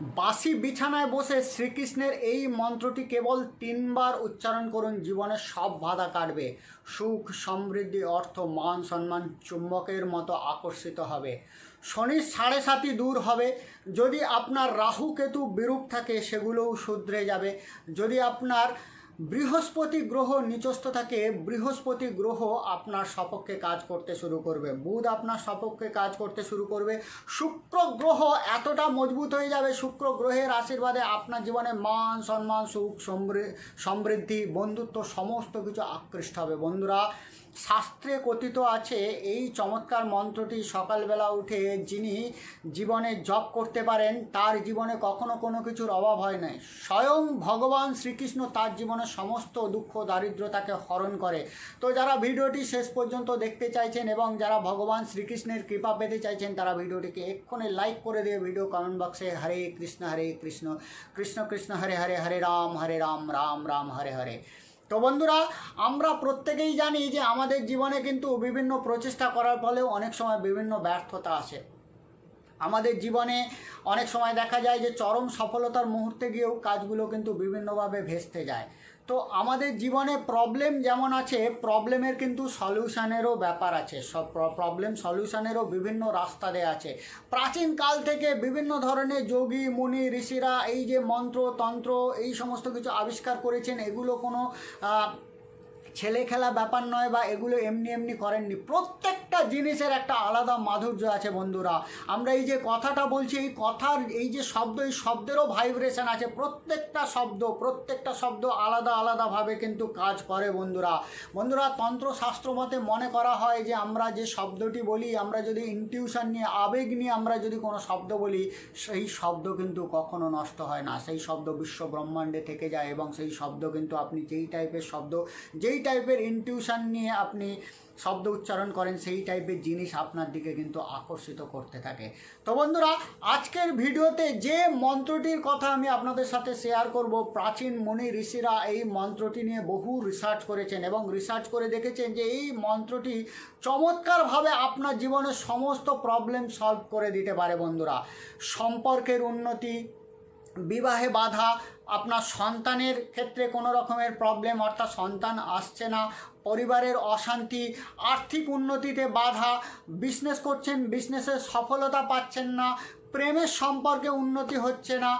বাসি বিছানায় বসে শ্রীকৃষ্ণের এই মন্ত্রটি কেবল তিনবার উচ্চারণ করুন, জীবনের সব বাধা কাটবে। সুখ, সমৃদ্ধি, অর্থ, মান, সম্মান চুম্বকের মতো আকর্ষিত হবে। শনির সাড়ে সাতি দূর হবে। যদি আপনার রাহু কেতু বিরূপ থাকে, সেগুলোও শুধরে যাবে। যদি আপনার বৃহস্পতি গ্রহ নিচস্থ থাকে, বৃহস্পতি গ্রহ আপনার সপক্ষে কাজ করতে শুরু করবে। বুধ আপনার সপক্ষে কাজ করতে শুরু করবে। শুক্র গ্রহ এতটা মজবুত হয়ে যাবে, শুক্র গ্রহের আশীর্বাদে আপনার জীবনে মান, সম্মান, সুখ, সমৃ- সমৃদ্ধি, বন্ধুত্ব সমস্ত কিছু আকৃষ্ট হবে। বন্ধুরা, শাস্ত্রে কথিত আছে, এই চমৎকার মন্ত্রটি সকালবেলা উঠে যিনি জীবনে জপ করতে পারেন, তার জীবনে কখনো কোনো কিছুর অভাব হয় নাই। স্বয়ং ভগবান শ্রীকৃষ্ণ তার জীবনে সমস্ত দুঃখ দারিদ্রতাকে হরণ করে। তো যারা ভিডিওটি শেষ পর্যন্ত দেখতে চাইছেন এবং যারা ভগবান শ্রীকৃষ্ণের কৃপা পেতে চাইছেন, তারা ভিডিওটিকে এক্ষুনি লাইক করে দিয়ে ভিডিও কমেন্ট বক্সে হরে কৃষ্ণ হরে কৃষ্ণ কৃষ্ণ কৃষ্ণ, হরে হরে হরে রাম হরে রাম রাম রাম, হরে হরে। তো বন্ধুরা, আমরা প্রত্যেকেই জানি যে আমাদের জীবনে কিন্তু বিভিন্ন প্রচেষ্টা করার ফলেও অনেক সময় বিভিন্ন ব্যর্থতা আসে। আমাদের জীবনে অনেক সময় দেখা যায় যে চরম সফলতার মুহূর্তে গিয়েও কাজগুলো কিন্তু বিভিন্নভাবে ভেস্তে যায়। তো আমাদের জীবনে প্রবলেম যেমন আছে প্রবলেমের কিন্তু সলিউশানেরও ব্যাপার আছে। সব প্রবলেম সলিউশানেরও বিভিন্ন রাস্তা দেয়া আছে। প্রাচীন কাল থেকে বিভিন্ন ধরনের যোগী, মুনি, ঋষিরা এই যে মন্ত্র, তন্ত্র, এই সমস্ত কিছু আবিষ্কার করেছেন, এগুলো কোনো ছেলে খেলা ব্যাপার নয় বা এগুলো এমনি এমনি করেননি। প্রত্যেকটা জিনিসের একটা আলাদা মাধুর্য আছে বন্ধুরা। আমরা এই যে কথাটা বলছি, এই কথার, এই যে শব্দ, এই শব্দেরও ভাইব্রেশন আছে। প্রত্যেকটা শব্দ প্রত্যেকটা শব্দ আলাদা আলাদাভাবে কিন্তু কাজ করে বন্ধুরা। বন্ধুরা, তন্ত্রশাস্ত্র মতে মনে করা হয় যে আমরা যে শব্দটি বলি, আমরা যদি ইনটিউশন নিয়ে, আবেগ নিয়ে আমরা যদি কোনো শব্দ বলি, সেই শব্দ কিন্তু কখনো নষ্ট হয় না। সেই শব্দ বিশ্ব ব্রহ্মাণ্ডে থেকে যায় এবং সেই শব্দ কিন্তু আপনি যেই টাইপের শব্দ, যেই টাইপের ইনটিউশন নিয়ে আপনি শব্দ উচ্চারণ করেন, সেই টাইপের জিনিস আপনার দিকে কিন্তু আকর্ষিত করতে থাকে। তো বন্ধুরা, আজকের ভিডিওতে যে মন্ত্রটির কথা আমি আপনাদের সাথে শেয়ার করব, প্রাচীন মুনি ঋষিরা এই মন্ত্রটি নিয়ে বহু রিসার্চ করেছেন এবং রিসার্চ করে দেখেছেন যে এই মন্ত্রটি চমৎকারভাবে আপনার জীবনের সমস্ত প্রবলেম সলভ করে দিতে পারে বন্ধুরা। সম্পর্কের উন্নতি বিবাহে বাধা, আপনার সন্তানের ক্ষেত্রে কোনো রকমের প্রবলেম অর্থাৎ সন্তান আসছে না, পরিবারের অশান্তি, আর্থিক উন্নতিতে বাধা বিজনেস করছেন বিজনেসের সফলতা পাচ্ছেন না, প্রেমের সম্পর্কে উন্নতি হচ্ছে না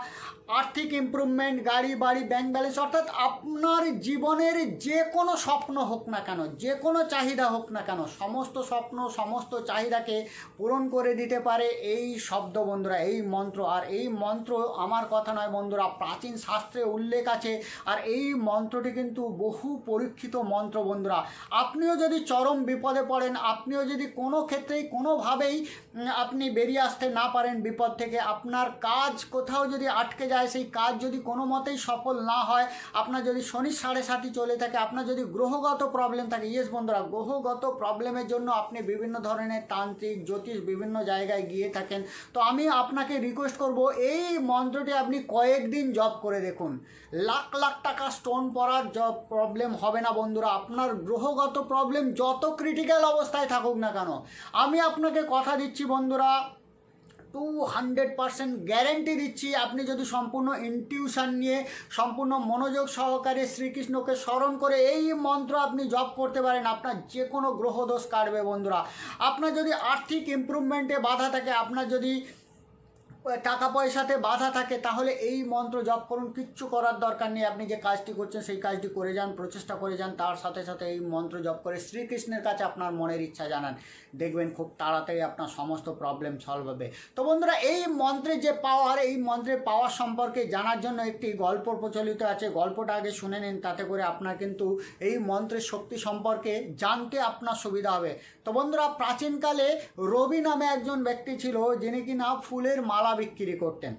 আর্থিক ইমপ্রুভমেন্ট গাড়ি, বাড়ি ব্যাংক ব্যালেন্স অর্থাৎ আপনার জীবনের যে কোনো স্বপ্ন হোক না কেন, যে কোনো চাহিদা হোক না কেন, সমস্ত স্বপ্ন, সমস্ত চাহিদাকে পূরণ করে দিতে পারে এই শব্দ বন্ধুরা, এই মন্ত্র। আর এই মন্ত্র আমার কথা নয় বন্ধুরা, প্রাচীন শাস্ত্রে উল্লেখ আছে। আর এই মন্ত্রটি কিন্তু বহু পরীক্ষিত মন্ত্র বন্ধুরা। আপনিও যদি চরম বিপদে পড়েন, আপনিও যদি কোনো ক্ষেত্রেই কোনোভাবেই আপনি বেরিয়ে আসতে না পারেন বিপদ থেকে, আপনার কাজ কোথাও যদি আটকে যায় সেই কাজ যদি কোনো মতেই সফল না হয়, আপনার যদি শনি সাড়ে সাতি চলে থাকে, আপনার যদি গ্রহগত প্রবলেম থাকে ইয়েস বন্ধুরা, গ্রহগত প্রবলেমের জন্য আপনি বিভিন্ন ধরনের তান্ত্রিক, জ্যোতিষ বিভিন্ন জায়গায় গিয়ে থাকেন। তো আমি আপনাকে রিকোয়েস্ট করব, এই মন্ত্রটি আপনি কয়েকদিন জব করে দেখুন। লাখ লাখ টাকা স্টোন পড়ার জব প্রবলেম হবে না বন্ধুরা, আপনার গ্রহগত প্রবলেম যত ক্রিটিক্যাল অবস্থায় থাকুক না কেন। আমি আপনাকে কথা দিচ্ছি বন্ধুরা টু হান্ড্রেড পারসেন্ট গ্যারেন্টি দিচ্ছি, আপনি যদি সম্পূর্ণ ইনটিউশন নিয়ে, সম্পূর্ণ মনোযোগ সহকারে শ্রীকৃষ্ণকে স্মরণ করে এই মন্ত্র আপনি জপ করতে পারেন, আপনার যে কোনো গ্রহদোষ কাটবে বন্ধুরা। আপনার যদি আর্থিক ইম্প্রুভমেন্টে বাধা থাকে, আপনার যদি টাকা পয়সাতে বাধা থাকে, তাহলে এই মন্ত্র জপ করুন, কিচ্ছু করার দরকার নেই। আপনি যে কাজটি করছেন, সেই কাজটি করে যান, প্রচেষ্টা করে যান। তার সাথে সাথে এই মন্ত্র জপ করে শ্রীকৃষ্ণের কাছে আপনার মনের ইচ্ছা জানান। দেখবেন খুব তাড়াতাড়ি আপনার সমস্ত প্রবলেম সলভ হবে। তো বন্ধুরা, এই মন্ত্রের যে পাওয়ার এই মন্ত্রের পাওয়ার সম্পর্কে জানার জন্য একটি গল্প প্রচলিত আছে। গল্পটা আগে শুনে নিন, তাতে করে আপনার কিন্তু এই মন্ত্রের শক্তি সম্পর্কে জানতে আপনার সুবিধা হবে। তো বন্ধুরা, প্রাচীনকালে রবি নামে একজন ব্যক্তি ছিল, যিনি কিনা ফুলের মালা বিক্রি করতেন।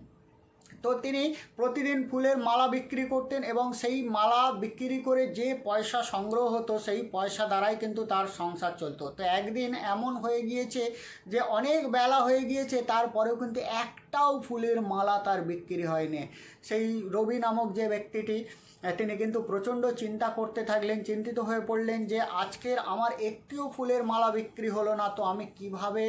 তো তিনি প্রতিদিন ফুলের মালা বিক্রি করতেন এবং সেই মালা বিক্রি করে যে পয়সা সংগ্রহ হতো, সেই পয়সা দ্বারাই কিন্তু তার সংসার চলতো। তো একদিন এমন হয়ে গিয়েছে যে অনেক বেলা হয়ে গিয়েছে, তারপরেও কিন্তু এক একটাও ফুলের মালা তার বিক্রি হয়নি। সেই রবি নামক যে ব্যক্তিটি, তিনি কিন্তু প্রচণ্ড চিন্তা করতে থাকলেন, চিন্তিত হয়ে পড়লেন যে আজকের আমার একটিও ফুলের মালা বিক্রি হলো না, তো আমি কীভাবে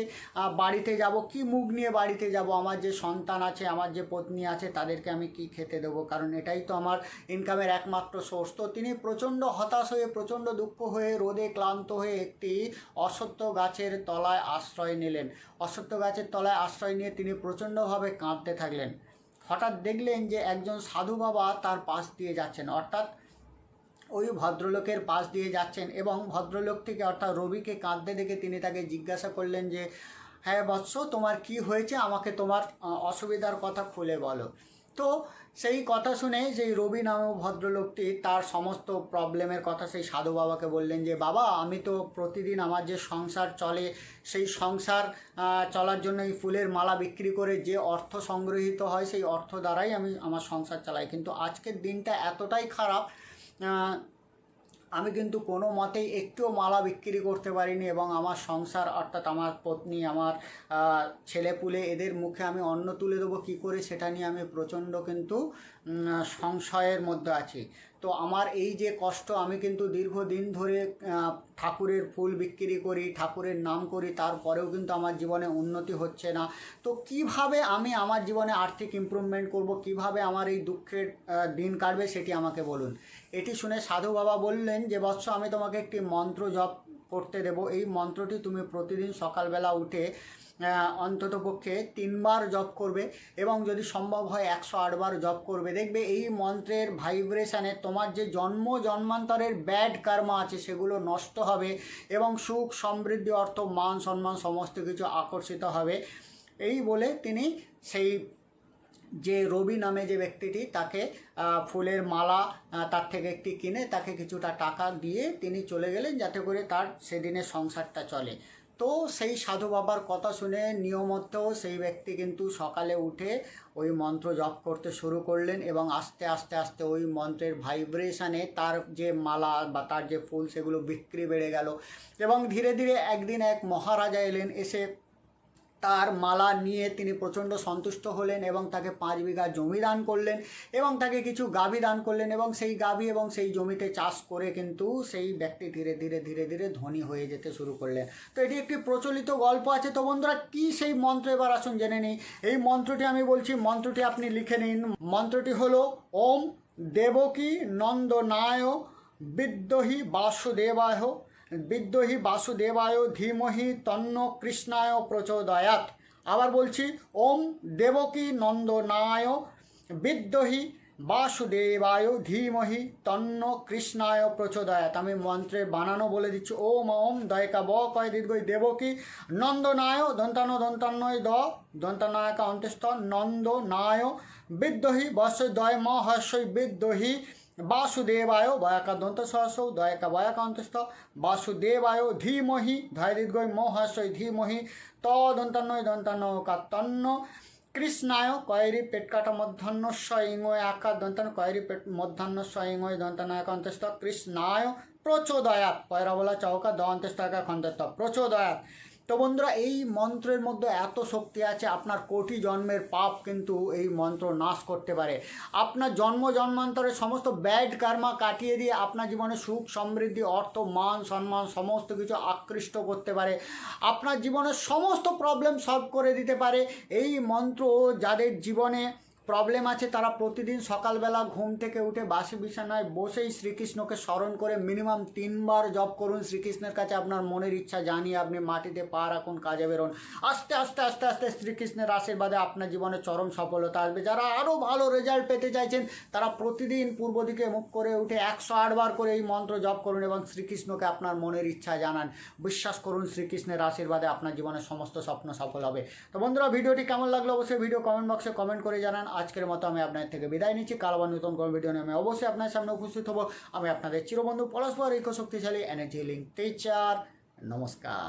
বাড়িতে যাব, কি মুখ নিয়ে বাড়িতে যাব? আমার যে সন্তান আছে, আমার যে পত্নী আছে, তাদেরকে আমি কি খেতে দেবো? কারণ এটাই তো আমার ইনকামের একমাত্র সোর্স তো তিনি প্রচণ্ড হতাশ হয়ে, প্রচণ্ড দুঃখ হয়ে, রোদে ক্লান্ত হয়ে একটি অসত্য গাছের তলায় আশ্রয় নিলেন। অসত্য গাছের তলায় আশ্রয় নিয়ে তিনি প্রচণ্ডভাবে কাঁদতে থাকলেন। হঠাৎ দেখলেন যে একজন সাধু বাবা তার পাশ দিয়ে যাচ্ছেন। অর্থাৎ ওই ভদ্রলোকের পাশ দিয়ে যাচ্ছেন এবং ভদ্রলোক থেকে অর্থাৎ রবিকে কাঁদতে দেখে তিনি তাকে জিজ্ঞাসা করলেন যে হ্যাঁ বৎস, তোমার কি হয়েছে? আমাকে তোমার অসুবিধার কথা খুলে বলো। তো সেই কথা শুনে সেই রবি নামক ভদ্রলোকটি তার সমস্ত প্রবলেমের কথা সেই সাধু বাবাকে বললেন যে, বাবা, আমি তো প্রতিদিন আমার যে সংসার চলে, সেই সংসার চলার জন্য এই ফুলের মালা বিক্রি করে যে অর্থ সংগৃহীত হয়, সেই অর্থ দ্বারাই আমি আমার সংসার চালাই। কিন্তু আজকের দিনটা এতটাই খারাপ আমি কিন্তু কোনো মতেই একটুও মালা বিক্রি করতে পারিনি এবং আমার সংসার, অর্থাৎ আমার পত্নী, আমার ছেলে ছেলেপুলে এদের মুখে আমি অন্ন তুলে দেবো কী করে সেটা নিয়ে আমি প্রচণ্ড কিন্তু সংশয়ের মধ্যে আছি। তো আমার এই যে কষ্ট, আমি কিন্তু দীর্ঘদিন ধরে ঠাকুরের ফুল বিক্রি করি, ঠাকুরের নাম করি, তারপরেও কিন্তু আমার জীবনে উন্নতি হচ্ছে না। তো কীভাবে আমি আমার জীবনে আর্থিক ইমপ্রুভমেন্ট করব, কীভাবে আমার এই দুঃখের দিন কাটবে সেটি আমাকে বলুন। এটি শুনে সাধু বাবা বললেন যে, বৎস, আমি তোমাকে একটি মন্ত্র জপ করতে দেব। এই মন্ত্রটি তুমি প্রতিদিন সকালবেলা উঠে অন্তত পক্ষে তিনবার জপ করবে এবং যদি সম্ভব হয় একশো আটবার জপ করবে। দেখবে এই মন্ত্রের ভাইব্রেশনে তোমার যে জন্ম জন্মান্তরের ব্যাড কর্মা আছে সেগুলো নষ্ট হবে এবং সুখ, সমৃদ্ধি, অর্থ, মান, সম্মান সমস্ত কিছু আকর্ষিত হবে। এই বলে তিনি সেই যে রবি নামে যে ব্যক্তিটি তাকে ফুলের মালা তার থেকে একটি কিনে তাকে কিছুটা টাকা দিয়ে তিনি চলে গেলেন যাতে করে তার সেদিনের সংসারটা চলে। তো সেই সাধু বাবার কথা শুনে নিয়মত সেই ব্যক্তি কিন্তু সকালে উঠে ওই মন্ত্র জপ করতে শুরু করলেন এবং আস্তে আস্তে আস্তে ওই মন্ত্রের ভাইব্রেশনে তার যে মালা বা তার যে ফুল সেগুলো বিক্রি বেড়ে গেল। এবং ধীরে ধীরে একদিন এক মহারাজা এলেন, এসে তার মালা নিয়ে তিনি প্রচণ্ড সন্তুষ্ট হলেন এবং তাকে পাঁচ বিঘা জমি দান করলেন এবং তাকে কিছু গাভী দান করলেন এবং সেই গাভী এবং সেই জমিতে চাষ করে কিন্তু সেই ব্যক্তি ধীরে ধীরে ধীরে ধীরে ধনী হয়ে যেতে শুরু করলেন। তো এটি একটি প্রচলিত গল্প আছে। তো বন্ধুরা, কি সেই মন্ত্র? এবার আসুন জেনে নিই। এই মন্ত্রটি আমি বলছি, মন্ত্রটি আপনি লিখে নিন। মন্ত্রটি হলো, ওম দেবকী নন্দনায় বিদ্যহি বাসুদেবায় বিদ্যহি বাসুদেবায় ধীমহি তন্ন কৃষ্ণায় প্রচোদয়াত আবার বলছি, ওম দেবকী নন্দনায় বিদ্যহি বাসুদেবায় ধীমহি তন্ন কৃষ্ণায় প্রচোদয়াত আমি মন্ত্রে বানানো বলে দিচ্ছি, ওম ওম দয়কা ব কয় দীর্ঘই দেবকী নন্দনায় দন্তানো দন্তান্নয় দ দন্তানায়কা অন্ত্যস্থ নন্দনায় বিদ্যহি বর্ষ দয় ম হর্ষই বিদ্যহি বাসুদেবায় বয়াকা দন্ত সহসৌ দয়াকা বয়াকা অন্তস্থ বাসুদেবায় ধীমহি ধয় দীর্ঘই মহাশয় ধীমহি ত দন্তান্নয় দন্তান্ন কাত্তন্ন কৃষ্ণায় কয়েরি পেট কাটা মধ্যাহ্ন ইঙ্গয় আকার দন্তান্ন কয়েরি পেট মধ্যাহ্ন ইঙ্গয় দন্তানায়ক অন্তস্থ কৃষ্ণায় প্রচোদয়াত পয়রা বলা চৌকা দ অন্তস্থ একা খন্তস্থ প্রচোদয়াত তো বন্ধুরা, এই মন্ত্রের মধ্যে এত শক্তি আছে, আপনার কোটি জন্মের পাপ কিন্তু এই মন্ত্র নাশ করতে পারে। আপনার জন্ম জন্মান্তরের সমস্ত ব্যাড কর্মা কাটিয়ে দিয়ে আপনার জীবনে সুখ, সমৃদ্ধি, অর্থ, মান, সম্মান সমস্ত কিছু আকৃষ্ট করতে পারে। আপনার জীবনের সমস্ত প্রবলেম সলভ করে দিতে পারে। এই মন্ত্র যাদের জীবনে প্রবলেম আছে, তারা প্রতিদিন সকালবেলা ঘুম থেকে উঠে বাসি বিছানায় বসেই শ্রীকৃষ্ণকে স্মরণ করে মিনিমাম তিনবার জপ করুন। শ্রীকৃষ্ণের কাছে আপনার মনের ইচ্ছা জানিয়ে আপনি মাটিতে পা রাখুন, কাজে বেরোন। আস্তে আস্তে আস্তে আস্তে শ্রীকৃষ্ণের আশীর্বাদে আপনার জীবনে চরম সফলতা আসবে। যারা আরও ভালো রেজাল্ট পেতে চাইছেন, তারা প্রতিদিন পূর্ব দিকে মুখ করে উঠে একশো আটবার করে এই মন্ত্র জপ করুন এবং শ্রীকৃষ্ণকে আপনার মনের ইচ্ছা জানান। বিশ্বাস করুন, শ্রীকৃষ্ণের আশীর্বাদে আপনার জীবনের সমস্ত স্বপ্ন সফল হবে। তো বন্ধুরা, ভিডিওটি কেমন লাগল অবশ্যই ভিডিও কমেন্ট বক্সে কমেন্ট করে জানান। আজকের মতো আমি আপনাদের থেকে বিদায় নিচ্ছি। কাল আবার নতুন কোনো ভিডিও নিয়ে আমি অবশ্যই আপনার সামনে উপস্থিত হব। আমি আপনাদের চিরবন্ধু পরস্পর ইকো শক্তিশালী এনার্জি লিঙ্ক টিচার নমস্কার।